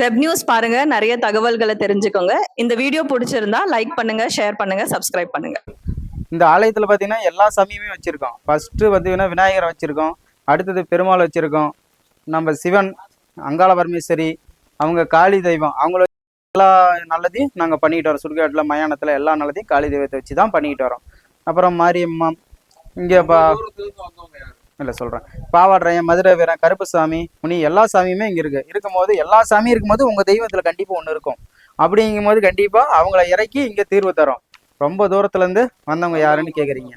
Web news பாருங்க நிறைய தகவல்களை தெரிஞ்சுக்கோங்க. இந்த வீடியோ பிடிச்சிருந்தா லைக் பண்ணுங்க ஷேர் பண்ணுங்க சப்ஸ்கிரைப் பண்ணுங்க. இந்த ஆலயத்தில் பார்த்தீங்கன்னா எல்லா சாமியுமே வச்சுருக்கோம். ஃபஸ்ட்டு பார்த்தீங்கன்னா விநாயகரை வச்சுருக்கோம். அடுத்தது பெருமாள் வச்சுருக்கோம். நம்ம சிவன் அங்காள பரமேஸ்வரி அவங்க காளி தெய்வம். அவங்கள எல்லா நல்லதையும் நாங்கள் பண்ணிக்கிட்டு வரோம். சுடுகாட்டில் மயானத்தில் எல்லா நல்லதையும் காளி தெய்வத்தை வச்சு தான் பண்ணிக்கிட்டு வரோம். அப்புறம் மாரியம்மா இங்கே பா இல்லை சொல்கிறேன் பாவாடுறையன் மதுரை வீரன் கருப்புசாமி முனி எல்லா சாமியுமே இங்கே இருக்குது இருக்கும்போது எல்லா சாமியும் இருக்கும்போது உங்கள் தெய்வத்தில் கண்டிப்பாக ஒன்று இருக்கும். அப்படிங்கும்போது கண்டிப்பாக அவங்கள இறக்கி இங்கே தீர்வு தரும். ரொம்ப தூரத்துலேருந்து வந்தவங்க யாருன்னு கேட்குறீங்க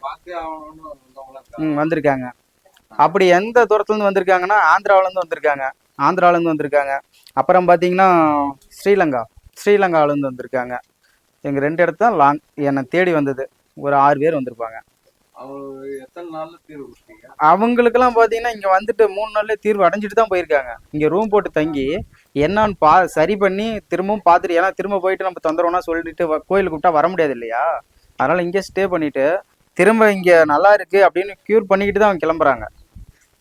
ம் வந்திருக்காங்க. அப்படி எந்த தூரத்துலேருந்து வந்திருக்காங்கன்னா ஆந்திராவிலேருந்து வந்திருக்காங்க. ஆந்திராவிலேருந்து வந்திருக்காங்க. அப்புறம் பார்த்தீங்கன்னா ஸ்ரீலங்கா. ஸ்ரீலங்காவிலேருந்து வந்திருக்காங்க. எங்கள் ரெண்டு இடத்து லாங் என்னை தேடி வந்தது. ஒரு ஆறு பேர் வந்திருப்பாங்க. எத்தனை நாள்ல அவங்களுக்கெல்லாம் பார்த்தீங்கன்னா இங்கே வந்துட்டு மூணு நாள்ல தீர்வு அடைஞ்சிட்டு தான் போயிருக்காங்க. இங்கே ரூம் போட்டு தங்கி என்னன்னு பா சரி பண்ணி திரும்பவும் பார்த்துட்டு ஏன்னா திரும்ப போயிட்டு நம்ம தொந்தரவுனா சொல்லிட்டு கோயில் கோயிலுக்கு கூப்பிட்டா வர முடியாது இல்லையா? அதனால இங்கே ஸ்டே பண்ணிட்டு திரும்ப இங்கே நல்லா இருக்கு அப்படின்னு க்யூர் பண்ணிக்கிட்டு தான் அவங்க கிளம்புறாங்க.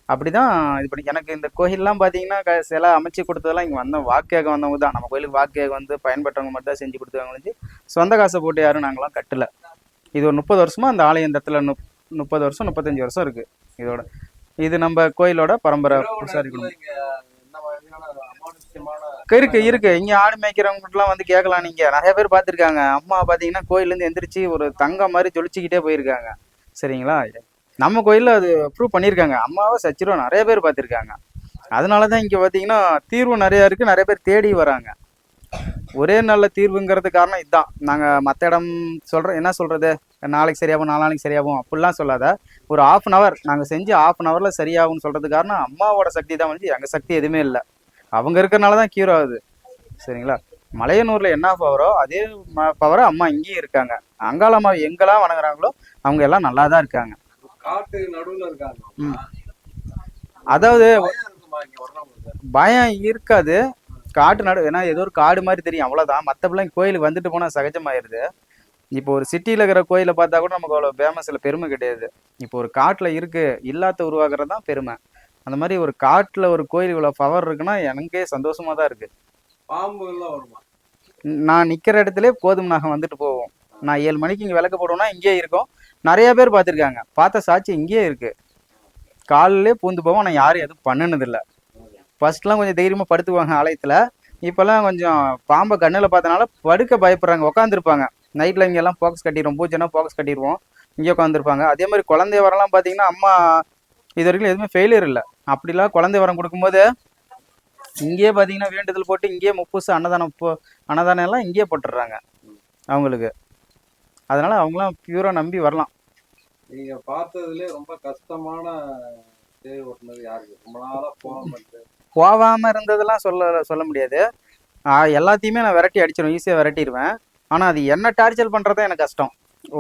அப்படிதான் இது பண்ணி எனக்கு இந்த கோயில்லாம் பார்த்தீங்கன்னா க- சில அமைச்சு கொடுத்ததெல்லாம் இங்கே வந்தோம். வாக்கேக வந்தவங்க தான். நம்ம கோயிலுக்கு வாக்கேக வந்து பயன்பட்டவங்க மட்டும் தான் செஞ்சு கொடுத்தவங்க சொந்த காசை போட்டு யாரும் நாங்களாம் கட்டலை. இது ஒரு முப்பது வருஷமா அந்த ஆலயம் இந்த இடத்துல முப் முப்பது வருஷம் முப்பத்தஞ்சு வருஷம் இருக்கு இதோட. இது நம்ம கோயிலோட பரம்பரை பூசாரி இருக்கு இருக்கு. இங்க ஆடு மேய்க்கிறவங்கலாம் வந்து கேட்கலாம் நீங்க. நிறைய பேர் பார்த்துருக்காங்க. அம்மா பாத்தீங்கன்னா கோயில்ல இருந்து எந்திரிச்சு ஒரு தங்கம் மாதிரி ஜொலிச்சுக்கிட்டே போயிருக்காங்க. சரிங்களா? நம்ம கோயில்ல அது ப்ரூவ் பண்ணியிருக்காங்க. அம்மாவை சச்சிரம் நிறைய பேர் பார்த்திருக்காங்க. அதனாலதான் இங்க பாத்தீங்கன்னா தீர்வு நிறைய இருக்கு. நிறைய பேர் தேடி வராங்க. ஒரே நல்ல தீர்வுங்கிறது காரணம் இதுதான் நாங்க மத்த இடம் சொல்றோம் என்ன சொல்றது? நாளைக்கு சரியாகும் நாளானைக்கு சரியாகும் அப்படிலாம் சொல்லாத. ஒரு ஆஃப் அன் ஹவர் நாங்க செஞ்சு ஆஃப் அன் ஹவர்ல சரியாகும்னு சொல்றது காரணம் அம்மாவோட சக்தி தான் வந்து எங்க சக்தி எதுவுமே இல்லை. அவங்க இருக்கிறனால தான் கியூர் ஆகுது. சரிங்களா? மலையனூர்ல என்ன பவரோ அதே பவரோ அம்மா இங்கேயும் இருக்காங்க. அங்காள அம்மா எங்கெல்லாம் வணங்குறாங்களோ அவங்க எல்லாம் நல்லா தான் இருக்காங்க. காட்டு நடுவுல இருக்காங்க. ம். அதாவது பயம் இருக்காது. காட்டு நடு ஏன்னா ஏதோ ஒரு காடு மாதிரி தெரியும் அவ்வளவுதான். மற்றபடிலாம் கோயிலுக்கு வந்துட்டு போனா சகஜமாயிருது. இப்போ ஒரு சிட்டியில் இருக்கிற கோயிலை பார்த்தா கூட நமக்கு அவ்வளோ ஃபேமஸ் இல்லை பெருமை கிடையாது. இப்போ ஒரு காட்டில் இருக்கு இல்லாத உருவாக்குறது தான் பெருமை. அந்த மாதிரி ஒரு காட்டில் ஒரு கோயில் இவ்வளோ பவர் இருக்குன்னா எனக்கே சந்தோஷமா தான் இருக்கு. பாம்பு எல்லாம் வருமா? நான் நிக்கிற இடத்துல கோதுமை நாகம் வந்துட்டு போவோம் நான் ஏழு மணிக்கு இங்கே விளக்கு போடுவோம்னா இங்கேயே இருக்கும். நிறைய பேர் பார்த்துருக்காங்க. பார்த்த சாட்சி இங்கேயே இருக்கு. காலிலே பூந்து போவோம் ஆனால் யாரும் எதுவும் பண்ணுனதில்லை. ஃபர்ஸ்ட்லாம் கொஞ்சம் தைரியமாக படுத்துவாங்க ஆலயத்தில். இப்போல்லாம் கொஞ்சம் பாம்பை கண்ணில் பார்த்தனால படுக்க பயப்படுறாங்க உட்காந்துருப்பாங்க நைட்டில் இங்கே எல்லாம் ஃபோக்கஸ் கட்டிடுவோம் பூஜைனா ஃபோக்கஸ் கட்டிடுவோம் இங்கே உட்காந்துருப்பாங்க அதே மாதிரி குழந்தை வரலாம் பார்த்தீங்கன்னா அம்மா இது வரைக்கும் எதுவுமே ஃபெயிலியர் இல்லை. அப்படிலாம் குழந்தை வரம் கொடுக்கும்போது இங்கேயே பார்த்தீங்கன்னா வேண்டுதல் போட்டு இங்கேயே முப்பூசு அன்னதானம் போ அன்னதானம் எல்லாம் இங்கேயே போட்டுடுறாங்க அவங்களுக்கு. அதனால அவங்களாம் பியூரா நம்பி வரலாம். நீங்க பார்த்ததுலேயே ரொம்ப கஷ்டமான தேவை ஓட்டுனது யாருக்கு? ரொம்ப நாளாக போக மாட்டேன் போகாம இருந்ததெல்லாம் சொல்ல சொல்ல முடியாது. எல்லாத்தையுமே நான் விரட்டி அடிச்சிடும் ஈஸியாக விரட்டிடுவேன் ஆனால் அது என்ன டார்ச்சர் பண்ணுறது எனக்கு கஷ்டம்.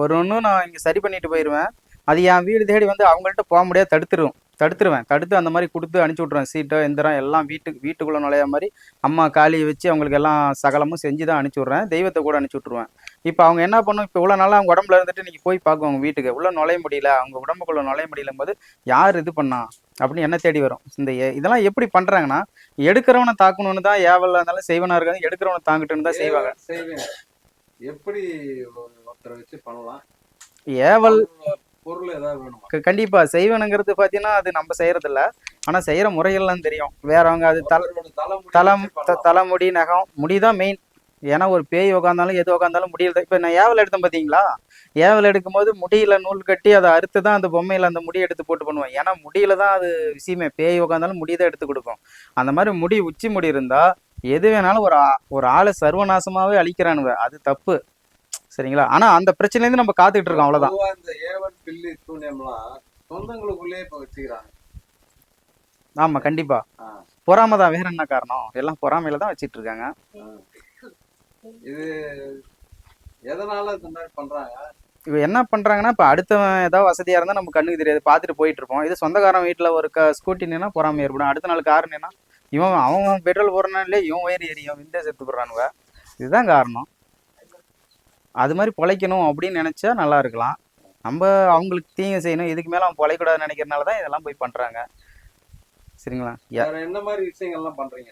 ஒரு ஒன்றும் நான் இங்கே சரி பண்ணிட்டு போயிடுவேன் அது என் வீடு தேடி வந்து அவங்கள்ட்ட போக முடியாது தடுத்துருவோம் தடுத்துருவேன். தடுத்து அந்த மாதிரி கொடுத்து அனுப்பிச்சி விட்ருவேன் சீட்டோ எந்திரம் எல்லாம் வீட்டுக்கு வீட்டுக்குள்ளே நுழைய மாதிரி அம்மா காலியை வச்சு அவங்களுக்கு எல்லாம் சகலமும் செஞ்சு தான் அனுப்பிச்சி விட்றேன். தெய்வத்தை கூட அனுப்பிச்சி விட்ருவேன் இப்போ அவங்க என்ன பண்ணும்? இப்போ இவ்வளோ நாளாக அவங்க உடம்புல இருந்துட்டு இன்னைக்கு போய் பார்க்கும் அவங்க வீட்டுக்கு. உள்ள நுழைய முடியல. அவங்க உடம்புக்குள்ள நுழைய முடியலும் போது யார் இது பண்ணா? அப்படின்னு என்ன தேடி வரும். இந்த இதெல்லாம் எப்படி பண்றாங்கன்னா எடுக்கிறவனை தாக்கணும்னு தான் ஏவலா இருந்தாலும் செய்வனா இருக்காது எடுக்கிறவனை தாங்கிட்டுன்னு தான் செய்வாங்க. எப்படி ஒரு ஒருத்தரை வச்சு பண்ணலாம்? ஏவல் பொருள் ஏதாவது வேணுமா? கண்டிப்பா. செய்வனுங்கிறது பாத்தீங்கன்னா அது நம்ம செய்யறது இல்ல ஆனா செய்யற முறைகள்லாம் தெரியும். வேறவங்க அது தல அவரோட தலைமுடி தலம் வச்சு த- பண்ணலாம். தலைமுடி நகம் முடிதான் மெயின் ஏன்னா ஒரு பேய் உக்காந்தாலும் எது உக்காந்தாலும் முடியல. இப்ப நான் ஏவல் எடுத்தேன் பாத்தீங்களா? ஏவல் எடுக்கும்போது முடியில நூல் கட்டி அதை அறுத்து தான் அந்த பொம்மையில அந்த முடி எடுத்து போட்டு பண்ணுவேன். ஏன்னா முடியில தான் அது விஷயமே. பேய் உக்காந்தாலும் முடி தான் எடுத்து கொடுக்கும். அந்த மாதிரி முடி உச்சி முடி இருந்தா எது வேணாலும் ஒரு ஒரு ஆளை சர்வநாசமாவே அழிக்கிறானுவ அது தப்பு. சரிங்களா? ஆனா அந்த பிரச்சனைல இருந்து நம்ம காத்துக்கிட்டு இருக்கோம். அவ்வளவுதான். பொதுவா இந்த ஏவல் பில்லி சூன்யம்லாம் சொந்தங்களுக்குள்ளேயே இப்ப வச்சுக்கிறாங்க ஆமா கண்டிப்பா. பொறாம தான். வேற என்ன காரணம்? எல்லாம் பொறாமையில தான் வச்சிட்டு இருக்காங்க. இது எதனால இந்த மாதிரி பண்றாங்க? இவ என்ன பண்றாங்கன்னா இப்ப அடுத்தவன் ஏதாவது வசதியா இருந்தா நம்ம கண்ணுக்கு தெரியாது பார்த்துட்டு போயிட்டு இருப்போம். இது சொந்தக்காரன் வீட்டுல ஒரு க ஸ்கூட்டி நின்னா பொறாமை ஏற்படும். அடுத்த நாள் கார் நின்னா இவன் அவன் பெட்ரோல் போடுறனாலே இவன் வயிறு எரியும் விந்தே செத்து போடுறானுவ. இதுதான் காரணம். அது மாதிரி பொழைக்கணும் அப்படின்னு நினைச்சா நல்லா இருக்கலாம். நம்ம அவங்களுக்கு தீங்கு செய்யணும் இதுக்கு மேல அவன் பொழைக்கூடாதுன்னு நினைக்கிறனால தான் இதெல்லாம் போய் பண்றாங்க. சரிங்களா? என்ன மாதிரி விஷயங்கள்லாம் பண்றீங்க?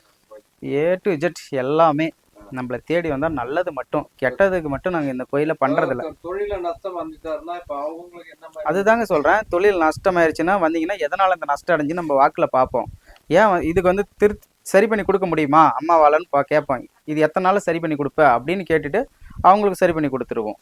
ஏ டு இஜெட் எல்லாமே. நம்மளை தேடி வந்தால் நல்லது மட்டும் கெட்டதுக்கு மட்டும் நாங்கள் இந்த கோயிலை பண்ணுறதில்ல தொழில நஷ்டம் வந்துட்டாருன்னா இப்ப அவங்களுக்கு என்ன மாதிரி? அதுதாங்க சொல்கிறேன் தொழில் நஷ்டமாயிருச்சுன்னா வந்தீங்கன்னா எதனால் இந்த நஷ்டம் அடைஞ்சு நம்ம வாக்கில் பார்ப்போம். ஏன் இதுக்கு வந்து திரு சரி பண்ணி கொடுக்க முடியுமா? அம்மாவாலன்னு பா இது எத்தனை நாள் சரி பண்ணி கொடுப்ப? அப்படின்னு கேட்டுட்டு அவங்களுக்கு சரி பண்ணி கொடுத்துருவோம்.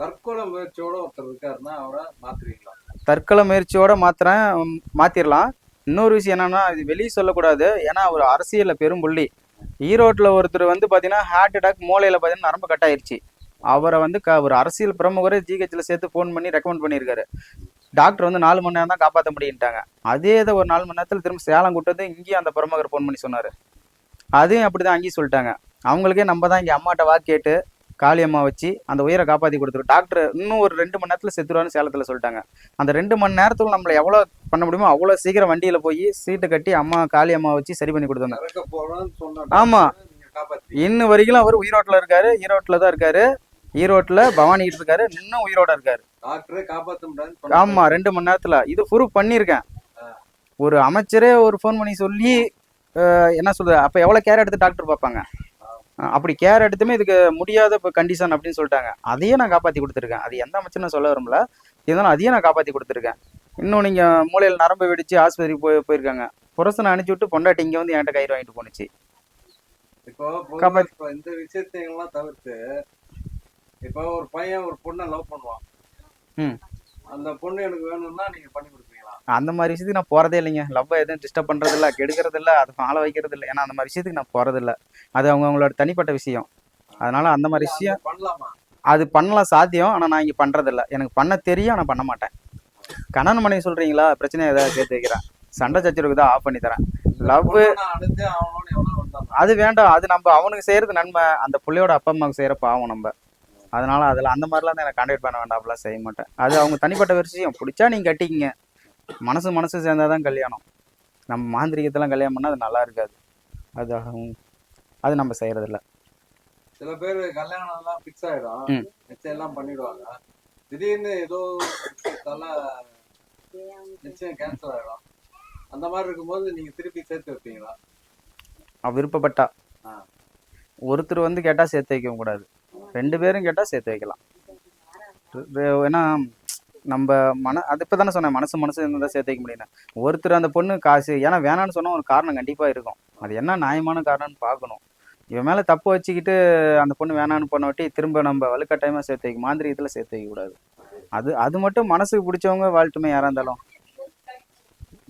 தற்கொலை முயற்சியோட ஒருத்தர் இருக்காருன்னா அவரை மாத்துறீங்களா? தற்கொலை முயற்சியோட மாத்திரம் மாத்திரலாம். இன்னொரு விஷயம் என்னன்னா இது வெளியே சொல்லக்கூடாது. ஏன்னா ஒரு அரசியல்ல பெரும் புள்ளி. ஈரோட்டில் ஒருத்தர் வந்து பார்த்தீங்கன்னா ஹார்ட் அட்டாக் மூளையில் பார்த்தீங்கன்னா நரம்பு கட் ஆயிடுச்சு அவரை வந்து க ஒரு அரசியல் பிரமுகரை ஜிஹெச்சில் சேர்த்து ஃபோன் பண்ணி ரெக்கமெண்ட் பண்ணியிருக்காரு. டாக்டர் வந்து நாலு மணி நேரம் தான் காப்பாற்ற முடியும்ட்டாங்க. அதே இதை ஒரு நாலு மணி நேரத்தில் திரும்ப சேலம் கூட்டது இங்கேயும் அந்த பிரமுகர் ஃபோன் பண்ணி சொன்னார். அதையும் அப்படி தான் அங்கேயும் சொல்லிட்டாங்க. அவங்களுக்கே நம்ம தான் இங்கே அம்மாட்ட வா கேட்டு காளியம்மா வச்சு அந்த உயிரை காப்பாற்றி கொடுத்துரும் டாக்டர் இன்னும் ஒரு ரெண்டு மணி நேரத்தில் செத்துருவான்னு சேலத்தில் சொல்லிட்டாங்க. அந்த ரெண்டு மணி நேரத்துல நம்மளை எவ்வளோ பண்ண முடியுமோ அவ்வளோ சீக்கிரம் வண்டியில் போய் சீட்டு கட்டி அம்மா காளியம்மா வச்சு சரி பண்ணி கொடுத்தாங்க இறக்க போறோம்னு சொன்ன ஆமா. டாக்டரை நீங்க காப்பாத்தி இன்னும் வரைக்கும் அவர் உயிரோட்டில் இருக்காரு ஈரோட்டில் தான் இருக்காரு. ஈரோட்டில் பவானிகிட்டு இருக்காரு இன்னும் உயிரோட இருக்காரு. ஆமா ரெண்டு மணி நேரத்துல. இது ப்ரூவ் பண்ணியிருக்கேன். ஒரு அமைச்சரே ஒரு ஃபோன் பண்ணி சொல்லி என்ன சொல்றது அப்ப எவ்வளவு கேர் எடுத்து டாக்டர் பார்ப்பாங்க? அப்படி கேர் எடுத்துமே இதுக்கு முடியாத இப்போ கண்டிஷன் அப்படின்னு சொல்லிட்டாங்க. அதையே நான் காப்பாத்தி கொடுத்துருக்கேன். அது எந்த அமைச்சர் நான் சொல்ல விரும்பல. இருந்தாலும் அதையே நான் காப்பாத்தி கொடுத்துருக்கேன். இன்னும் நீங்க மூளையில் நரம்பு வெடிச்சு ஆஸ்பத்திரிக்கு போய் போயிருக்காங்க. புரசனை அனுப்பிச்சு விட்டு பொண்டாட்டி இங்க வந்து என்கிட்ட கயிறு வாங்கிட்டு போனுச்சு இப்போ இந்த விஷயத்தையெல்லாம் தவிர்த்து இப்போ ஒரு பையன் ஒரு பொண்ணை லவ் பண்ணுவான். அந்த பொண்ணு எனக்கு வேணும்னா நீங்க பண்ணி கொடுப்பீங்களா அந்த மாதிரி விஷயத்துக்கு நான் போறதே இல்லைங்க. லவ் எதுவும் டிஸ்டர்ப் பண்றது இல்ல கெடுக்கிறது இல்ல அதை ஆள வைக்கிறது இல்ல ஏன்னா அந்த மாதிரி விஷயத்துக்கு நான் போறது இல்ல அது அவங்க அவங்களோட தனிப்பட்ட விஷயம். அதனால அந்த மாதிரி விஷயம் அது பண்ணலாமா? அது பண்ணலாம் சாத்தியம். ஆனா நான் இங்க பண்றது இல்ல எனக்கு பண்ண தெரியும் ஆனா பண்ண மாட்டேன். கணவன் மனைவி சொல்றீங்களா? பிரச்சனை ஏதாவது சேர்த்து வைக்கிறேன். சண்டை சச்சரவுக்கு தான் ஆஃப் பண்ணி தரேன். லவ் அது வேண்டாம். அது நம்ம அவனுக்கு செய்யறது நன்மை. அந்த புள்ளையோட அப்பா அம்மாவுக்கு செய்யற பாவம் நம்ம. அதனால அதுல அந்த மாதிரிலாம் எனக்கு கான்டாக்ட் பண்ண வேண்டாம். அப்படிலாம் செய்ய மாட்டேன். அது அவங்க தனிப்பட்ட விஷயம். பிடிச்சா நீங்க கட்டிக்கிங்க. மனசு மனசு சேர்ந்தாதான் கல்யாணம். நம்ம மாந்திரிகத்தெல்லாம் கல்யாணம் பண்ணா அது நல்லா இருக்காது. அது அது நம்ம செய்யறதில்ல. சில பேர் கல்யாணம் எல்லாம் பிக்ஸ் ஆயிடும். நிச்சயம் எல்லாம் பண்ணிடுவாங்க. திடீர்னு ஏதோ நிச்சயம் கேன்சல் ஆயிடும். அந்த மாதிரி இருக்கும்போது நீங்க திருப்பி சேர்த்து வைப்பீங்களா? அவ விருப்பப்பட்டா. ஒருத்தர் வந்து கேட்டா சேர்த்து வைக்க கூடாது. ரெண்டு பேரும் கேட்டா சேர்த்து வைக்கலாம். ஏன்னா நம்ம மன அது இப்போ தானே சொன்னேன் மனசு மனசு இருந்தால் சேர்த்து வைக்க முடியும் ஒருத்தர் அந்த பொண்ணு காசு ஏன்னா வேணான்னு சொன்னால் ஒரு காரணம் கண்டிப்பாக இருக்கும். அது என்ன நியாயமான காரணம்னு பார்க்கணும். இவன் மேலே தப்பு வச்சுக்கிட்டு அந்த பொண்ணு வேணான்னு பண்ண ஒட்டி திரும்ப நம்ம வலுக்கட்டாயமாக சேர்த்து வைக்க மாந்திரிகத்துல சேர்த்து வைக்க கூடாது. அது அது மட்டும் மனசுக்கு பிடிச்சவங்க வாழ்த்துமே யாராக இருந்தாலும்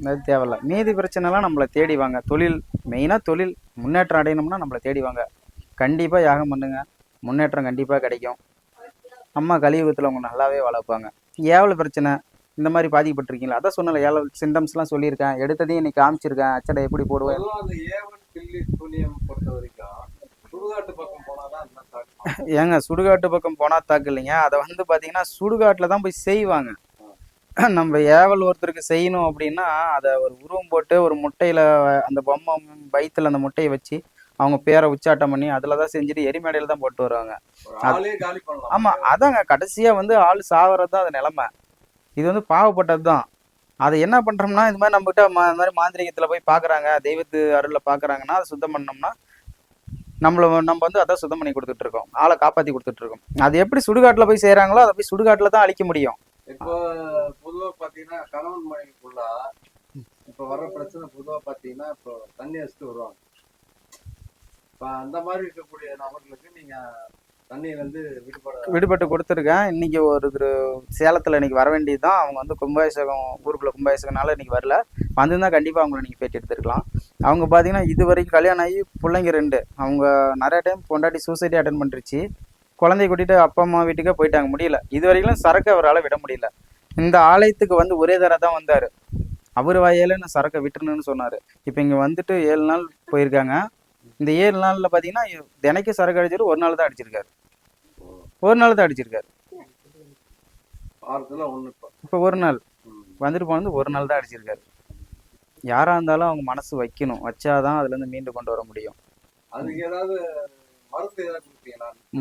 அது தேவையில்ல. மீதி பிரச்சனைலாம் நம்மளை தேடி வாங்க. தொழில் மெயினாக தொழில். முன்னேற்றம் அடையணும்னா நம்மளை தேடி வாங்க. கண்டிப்பாக யாகம் பண்ணுங்க. முன்னேற்றம் கண்டிப்பாக கிடைக்கும். அம்மா கலியுகத்தில் அவங்க நல்லாவே வளர்ப்பாங்க. ஏவல பிரச்சனை இந்த மாதிரி பாதிக்கப்பட்டிருக்கீங்களா? அதான் சொன்னல ஏழு சிம்டம்ஸ்லாம் சொல்லியிருக்கேன். எடுத்ததையும் இன்னைக்கு காமிச்சிருக்கேன். அச்சடை எப்படி போடுவேன்? அந்த ஏவன் பொறுத்த வரைக்கும் சுடுகாட்டு பக்கம் போனாதான் ஏங்க சுடுகாட்டு பக்கம் போனா தாக்கு இல்லைங்க. அதை வந்து பார்த்தீங்கன்னா சுடுகாட்டில் தான் போய் செய்வாங்க. நம்ம ஏவல் ஒருத்தருக்கு செய்யணும் அப்படின்னா அதை ஒரு உருவம் போட்டு ஒரு முட்டையில அந்த பொம்மை வயித்துல அந்த முட்டையை வச்சு அவங்க பேரை உச்சாட்டம் பண்ணி அதுல தான் செஞ்சுட்டு எரிமேடையில தான் போட்டு வருவாங்க. ஒரு ஆளே காலி பண்ணலாம். ஆமா அதாங்க கடைசியா வந்து ஆள் சாவறது தான் அது நிலைமை. இது வந்து பாவப்பட்டது தான். அதை என்ன பண்றோம்னா இது மாதிரி நம்மகிட்ட ம- இந்த மாதிரி மாந்திரிகத்துல போய் பாக்குறாங்க தெய்வத்து அருள்ல பாக்குறாங்கன்னா அதை சுத்தம் பண்ணோம்னா நம்மள நம்ம வந்து அதான் சுத்தம் பண்ணி கொடுத்துட்டு இருக்கோம். ஆளை காப்பாத்தி கொடுத்துட்டு இருக்கோம். அது எப்படி சுடுகாட்டுல போய் செய்றாங்களோ அதை போய் சுடுகாட்டுல தான் அழிக்க முடியும். இப்போ பொதுவா பாத்தீங்கன்னா கணவன் மனைவிக்குள்ள இப்ப வர்ற பிரச்சனை பொதுவா பாத்தீங்கன்னா இப்போ தண்ணி வச்சுட்டு வருவாங்க. இப்ப அந்த மாதிரி இருக்கக்கூடிய நபர்களுக்கு நீங்க விடுபட விடுபட்டு கொடுத்துருக்கேன். இன்னைக்கு ஒரு திரு சேலத்தில் இன்னைக்கு வர வேண்டியது தான் அவங்க வந்து கும்பாபிஷேகம் ஊருக்குள்ள கும்பாபிஷேகனால இன்னைக்கு வரல. வந்திருந்தா கண்டிப்பாக அவங்கள நீங்கள் பேட்டி எடுத்துருக்கலாம். அவங்க பார்த்தீங்கன்னா இது வரைக்கும் கல்யாணம் ஆகி பிள்ளைங்க ரெண்டு. அவங்க நிறைய டைம் பொண்டாட்டி சூசைட்டி அட்டன் பண்ணிருச்சு குழந்தைய கூட்டிட்டு அப்பா அம்மா வீட்டுக்கே போயிட்டாங்க. முடியல. இது வரைக்கும் சரக்கு அவரால் விட முடியல. இந்த ஆலயத்துக்கு வந்து ஒரே தடவை தான் வந்தார். அவர் வாயால் நான் சரக்கை விட்டுருணுன்னு சொன்னார். இப்போ இங்கே வந்துட்டு ஏழு நாள் போயிருக்காங்க. இந்த ஏழு நாள்ல பாத்தீங்கன்னா தினைக்கும் சரக்கு அடிச்சிட்டு ஒரு நாள் தான் அடிச்சிருக்காரு. ஒரு நாள் தான் அடிச்சிருக்காரு. இப்போ. ஒரு நாள். வந்துட்டு போனது ஒரு நாள் தான் அடிச்சிருக்காரு. யாரா இருந்தாலும் அவங்க மனசு வைக்கணும். வச்சாதான் அதுல இருந்து மீண்டு கொண்டு வர முடியும். அதுக்கு ஏதாவது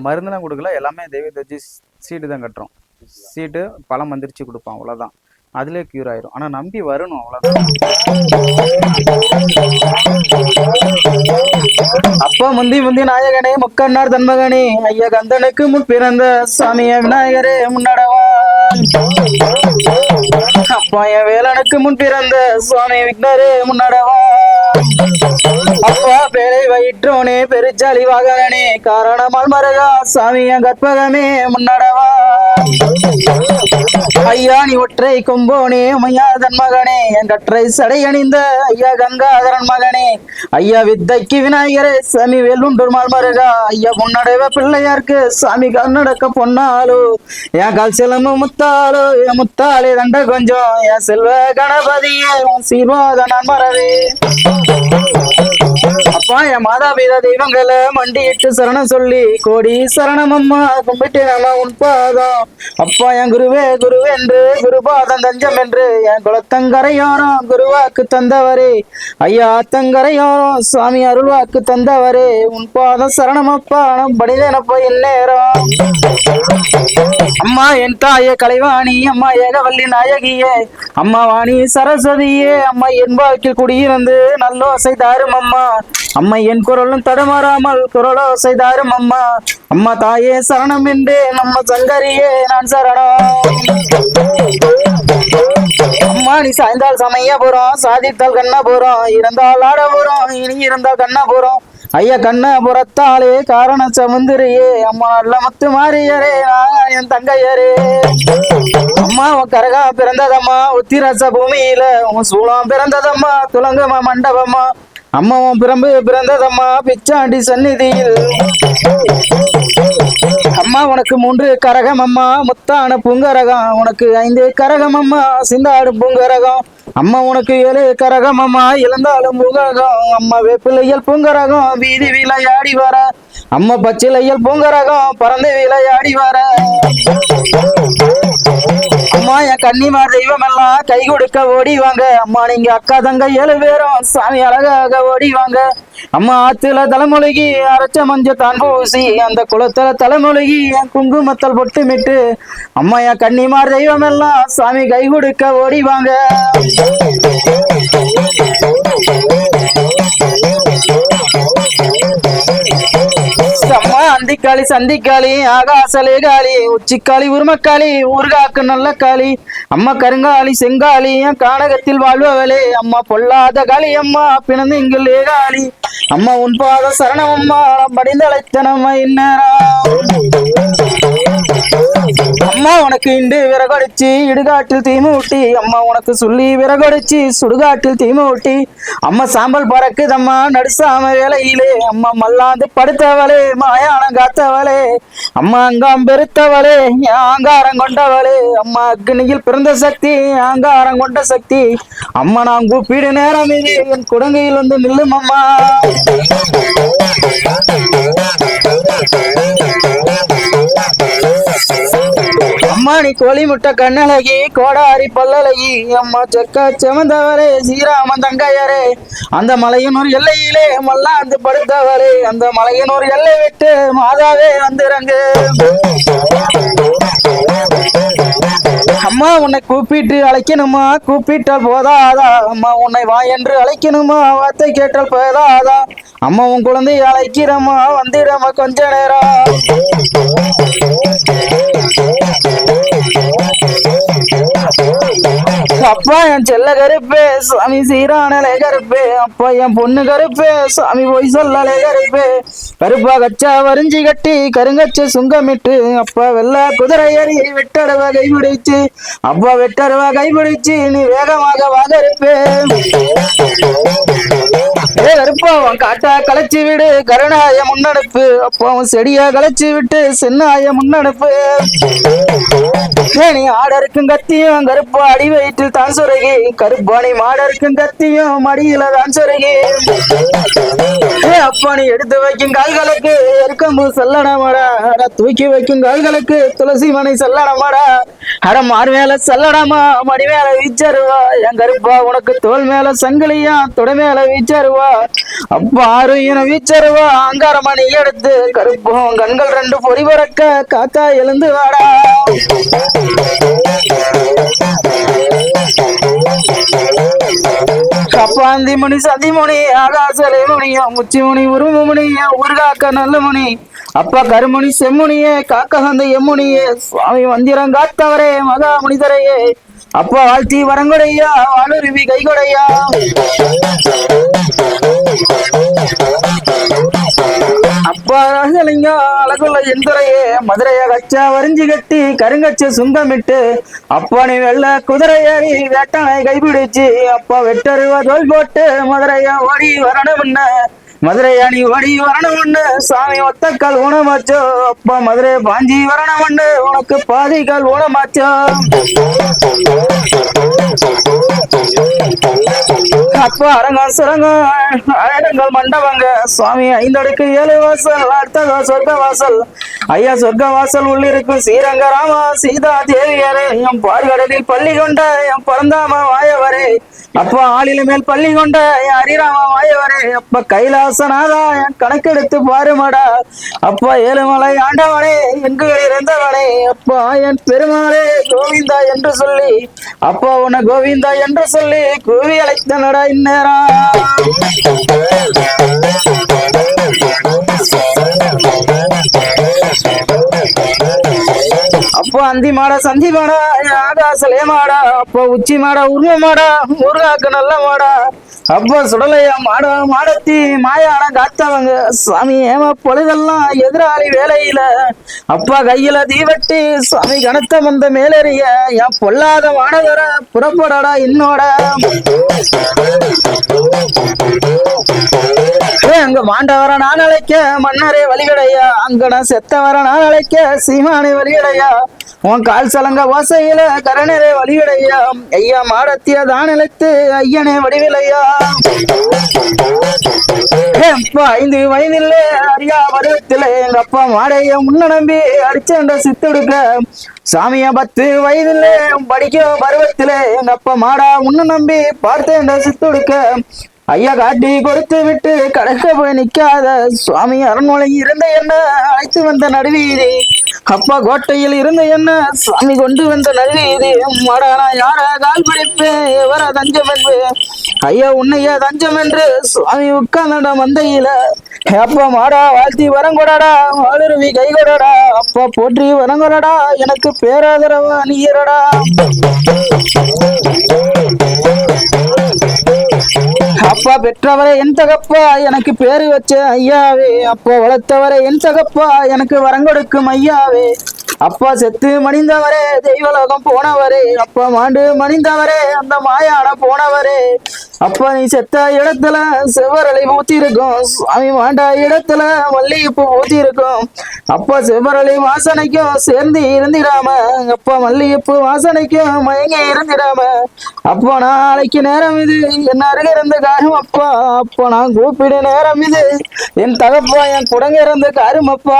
மருந்துலாம் கொடுக்கல. எல்லாமே தெய்வத்தை வச்சு சீட்டு தான் கட்டுறோம். சீட்டு பழம் மந்திரிச்சு கொடுப்போம். அவ்வளவுதான். அதுலயே கியூர் ஆயிரும். ஆனா நம்பி வரணும் அவ்வளவுதான். அப்பா முந்தி முந்தி நாயகனே முக்கண்ணார் தன்மகனே ஐயா கந்தனுக்கு முன் பிறந்த சாமிய விநாயகரே முன்னடவா. அப்பா என் வேலனுக்கு முன் பிறந்த சுவாமி விக்னரே முன்னடவா. அப்பா பேரை வயிற்றோனே பெருச்சாலி வாகனனே காரணமால் மருகா சாமி என் கற்பகமே முன்னடவா. ஐயா நீ ஒற்றை கொம்போனே மையாதன் மகனே என் கற்றை சடை அணிந்த ஐயா கங்காதரன் மகனே. ஐயா வித்தைக்கு விநாயகரே சாமி வேலுண்டூர் மருகா ஐயா முன்னடைவ பிள்ளையாருக்கு சாமி கண்ணடக்க பொன்னாலோ. என் கால் சிலம்பு முத்தாலோ என் முத்தாலே தண்ட கொஞ்சம் என் செல்வ கணபதியே உன் சீர்வாத நான் மறவே அப்பா என் மாதாபிதா தெய்வங்களை மண்டியிட்டு சரணம் சொல்லி கோடி சரணம் அம்மா கும்பிட்டு நம்ம உன் பாதம். அப்பா என் குருவே குருவே என்று குருபாதம் தஞ்சம் என்று என் குலத்தங்கரையோரம் குருவாக்கு தந்தவரே. ஐயா தங்கரையோரம் சுவாமி அருள்வாக்கு தந்தவரே. உன் பாதம் சரணம் அப்பா நம் படிதேனப்பா இந்நேரம் அம்மா என் தாயே கலைவாணி அம்மா ஏகவல்லி நாயகியே. அம்மா வாணி சரஸ்வதியே அம்மா என் வாழ்க்கையில் குடியிருந்து நல்லோசை தாரும் அம்மா அம்மா என் குரலும் தடமாறாமல் குரலோசை தாரும் அம்மா. அம்மா தாயே சரணம் என்றே நம்ம சங்கரியே நான் சரணம். அம்மா நீ சாய்ந்தால் சமயபுரம் சாதித்தால் கண்ணபுரம் இருந்தால் ஆடபுரம் இனி இருந்தால் கண்ணபுரம் ஐயா கண்ணபுரத்தாலே காரண சமுந்திரியே. அம்மா நல்ல முத்து மாறியரே நான் என் தங்கையரே. அம்மா உன் கரகா பிறந்ததம்மா உத்திரச பூமியில உன் சூளம் பிறந்ததம்மா துலங்கம்மா மண்டபம்மா. அம்மாவும் உன் பிறம்பு பிறந்ததம்மா பிச்சாண்டி சந்நிதியில். அம்மா உனக்கு மூன்று கரகம் அம்மா முத்தான பூங்கரகம். உனக்கு ஐந்து கரகம் அம்மா சிந்தாடு பூங்கரகம். அம்மா உனக்கு ஏழு கரகம் அம்மா இழந்தாலும் பூங்கரகம் அம்மா வேப்பிலையல் பூங்கரகம் வீதி விளையாடி வர. அம்மா பச்சிலையல் பூங்கரகம் பறந்து விளையாடி வர. அம்மா என் கன்னிமா தெய்வம் எல்லாம் கை கொடுக்க ஓடிவாங்க. அம்மா நீங்க அக்கா தங்க ஏழு பேரும் சாமி அழகாக ஓடிவாங்க. அம்மா ஆத்துல தலைமொழிகி அரைச்ச மஞ்ச தான் பூசி அந்த குளத்துல தலைமொழிகி என் குங்குமத்தல் பொட்டுமிட்டு அம்மா என் கன்னிமார் தெய்வம் எல்லாம் சாமி கை கொடுக்க ஓடிவாங்க. சந்திக்காளி சந்திக்காளி ஆகாசலே காளி உச்சிக்காளி உருமக்காளி ஊர்காக்கு நல்ல காளி அம்மா கருங்காளி செங்காளி என் கானகத்தில் வாழ்பவளே அம்மா பொல்லாத காளி அம்மா பிணந்து இங்குள்ளே காளி அம்மா உன் பாத சரணம் அம்மா படிந்தழைத்தனம்மா இந்நேரம் அம்மா உனக்கு இண்டு விறகடிச்சு இடுகாட்டில் தீமூட்டி அம்மா உனக்கு சொல்லி விறகடிச்சு சுடுகாட்டில் தீமூட்டி அம்மா சாம்பல் பறக்குதம்மா நடுசாம வேலையிலே. அம்மா மல்லாந்து படுத்தவளே மாயானம் காத்தவளே. அம்மா அங்காம் பெருத்தவளே ஆங்காரம் கொண்டவளே. அம்மா அக்னியில் பிறந்த சக்தி ஆங்காரம் கொண்ட சக்தி. அம்மா நான் கூப்பிடு நேரம் இது என் குடங்கையில் வந்து நில்லும் அம்மா அம்மா கோழி முட்டை கண்ணழகி கோடாரி பல்லழகி. அம்மா செக்க செமந்தவரே ஸ்ரீராமன் தங்கையரே. அந்த மலையனூர் எல்லையிலே மல்லாந்து படுத்தவரே. அந்த மலையனூர் எல்லை விட்டு மாதாவே வந்துறங்கு. அம்மா உன்னை கூப்பிட்டு அழைக்கணுமா? கூப்பிட்டால் போதாதா? அம்மா உன்னை வா என்று அழைக்கணுமா? வார்த்தை கேட்டால் போதாதா? அம்மா உன் குழந்தைய அழைக்கிறம்மா வந்திடம்மா கொஞ்ச நேரம். அப்பா என் செல்ல கருப்பே சாமி சீரானலே கருப்பே. அப்பா என் பொண்ணு கருப்பே சாமி போய் சொல்லலே கருப்பே. கருப்பா கச்சா வரிஞ்சி கட்டி கருங்கச்ச சுங்கமிட்டு அப்பா வெள்ள குதிரை ஏறி வெட்டடவா கைபிடிச்சு அப்பா வெட்டடவா கைபிடிச்சு நீ வேகமாக வா இருப்பே ஏ காட்டா களைச்சி விடு. கருணாய முன்னெடுப்பு. அப்போ செடியா களைச்சு விட்டு சின்னாய முன்னெடுப்பு. நீ ஆடருக்கும் கத்தியும் கருப்பா அடி வயிற்றில் தான் சுரகி. கருப்பாணி மாடருக்கும் கத்தியும் மடியில தான் சுருகி. அப்பா நீ எடுத்து வைக்கும் கால்களுக்கு எருக்கம்பு செல்லடமாடா அட தூக்கி வைக்கும் கால்களுக்கு துளசி மணி சல்லடமாடா அட மார் மேல செல்லடமா மடி மேல வீச்சருவா. என் கருப்பா உனக்கு தோல் மேல சங்கிலியா தொடை மேல வீச்சருவா. அப்பா ஆறு என வீச்சருவா அங்கார மணி எடுத்து கருப்பம் கண்கள் ரெண்டு பொறி பறக்க காக்கா எழுந்து வாடா. அந்திமணி சந்திமணி ஆகாசலே முனியா முச்சிமுனி உருமுமணி ஊர்காக்க நல்ல முனி அப்பா கருமணி செம்முனியே காக்க சந்த எம்முனியே சுவாமி மந்திரம் காத்தவரே மகா முனிதரையே அப்பா வாழ்த்தி வரங்கொடையா வாழுருவி கைகொடையா. அப்பா அழகுள்ள எந்துரையே மதுரைய கச்சா வரிஞ்சு கட்டி கருங்கச்ச சுங்கமிட்டு அப்பனி வெள்ள குதிரையேறி வேட்டனை கைபிடிச்சு அப்பா வெட்டருவ தோல் போட்டு மதுரைய ஓடி வரணும்னு மதுரையா நீ ஓடி வரணும்னு சாமி ஒத்தக்கால் ஊனமாச்சோ அப்பா மதுரை பாஞ்சி வரணும்னு உனக்கு பாதிக்கால் ஊனமாச்சோ? அப்பா அரங்கம் சுரங்கம் மண்டபங்க. சுவாமி ஐந்தடுக்கு ஏழு வாசல் அர்த்தக சொர்க்க வாசல். ஐயா சொர்க்க வாசல் உள்ளிருக்கும் ஸ்ரீரங்க ராமா சீதா தேவியரே என் பார்கடலில் பள்ளி கொண்ட என் பரந்தாம வாயவரே. அப்பா ஆளில மேல் பள்ளி கொண்ட என் ஹரிராம வாயவரே. அப்பா கைலாசநாதா என் கணக்கெடுத்து பாருமடா. அப்பா ஏழுமலை ஆண்டவனே எங்கு இருந்தவனே அப்பா என் பெருமாளே கோவிந்தா என்று சொல்லி. அப்பா உன்னை கோவிந்தா என்று சொல்லி கூவி அழைத்தனடா. இந்நேரம் அப்போ அந்தி மாடா சந்தி மாடா ஆகாசலே மாடா அப்போ உச்சி மாடா உருவ மாடா முருகாக்கு நல்ல மாடா. அப்போ சுடலையா மாடா மாடத்தி மாயான காத்தவங்க. சாமி ஏமா பொழுதெல்லாம் எதிராளி வேலையில. அப்பா கையில தீவட்டி சாமி கனத்த வந்த மேலறிய. என் பொல்லாத மாடவர புறப்படடா என்னோட அங்க மாண்டவர நான் அழைக்க மன்னரே வழிகடையா. அங்க நான் செத்தவர நான் அழைக்க சீமானே வழிகடையா. உன் கால் சலங்க வாசையில கரணரே வழிகடையா ஐயா மாடத்திய தான் ஐயனே வடிவிலையா? ஐந்து வயதில் அறியா பருவத்தில் எங்க அப்பா மாடைய முன்ன நம்பி அடிச்சண்ட சித்துடுக்க. சாமியா பத்து வயதில் படிக்க பருவத்தில் எங்க அப்பா மாடா முன்ன நம்பி பார்த்தேன் சித்துடுக்க. ஐயா காட்டி கொடுத்து விட்டு கடக்க போய் நிக்காத சுவாமி அருண்மொழி இருந்த என்ன அழைத்து வந்த நடுவீதி. அப்பா கோட்டையில் இருந்த என்ன சாமி கொண்டு வந்த நடுவீதி இது நான் யார கால் பிடிப்பேன் எவர தஞ்சம் என்று? ஐயா உன்னையா தஞ்சம் என்று சுவாமி உட்கார்ந்த மந்தையில. அப்பா மாடா வாழ்த்தி வரங்கொடாடா. வாழுருவி கை கொடாடா. அப்பா போற்றி வரங்கொடாடா. எனக்கு பேராதரவா நீரடா அப்பா பெற்றவரை என் தகப்பா எனக்கு பேரு வச்ச ஐயாவே. அப்பா வளர்த்தவரை என் தகப்பா எனக்கு வரங்கொடுக்கும் ஐயாவே. அப்பா செத்து மணிந்தவரே தெய்வலோகம் போனவரே. அப்பா மாண்டு மணிந்தவரே அந்த மாயாட போனவரே. அப்பா நீ செத்த இடத்துல செவ்வரளி ஊத்திருக்கும் சுவாமி மாண்டா இடத்துல மல்லிகைப்பூ ஊத்திருக்கும் அப்பா செவ்வரளி வாசனைக்கும் சேர்ந்து இருந்திடாம அப்பா மல்லிகைப்பூ வாசனைக்கும் மயங்கி இருந்திடாம நான் நாளைக்கு நேரம் இது. என்ன அருகே இருந்த காரும் அப்பா. அப்போ நான் கூப்பிடு நேரம் இது. என் தகப்பா என் குடங்க இருந்த காரும் அப்பா.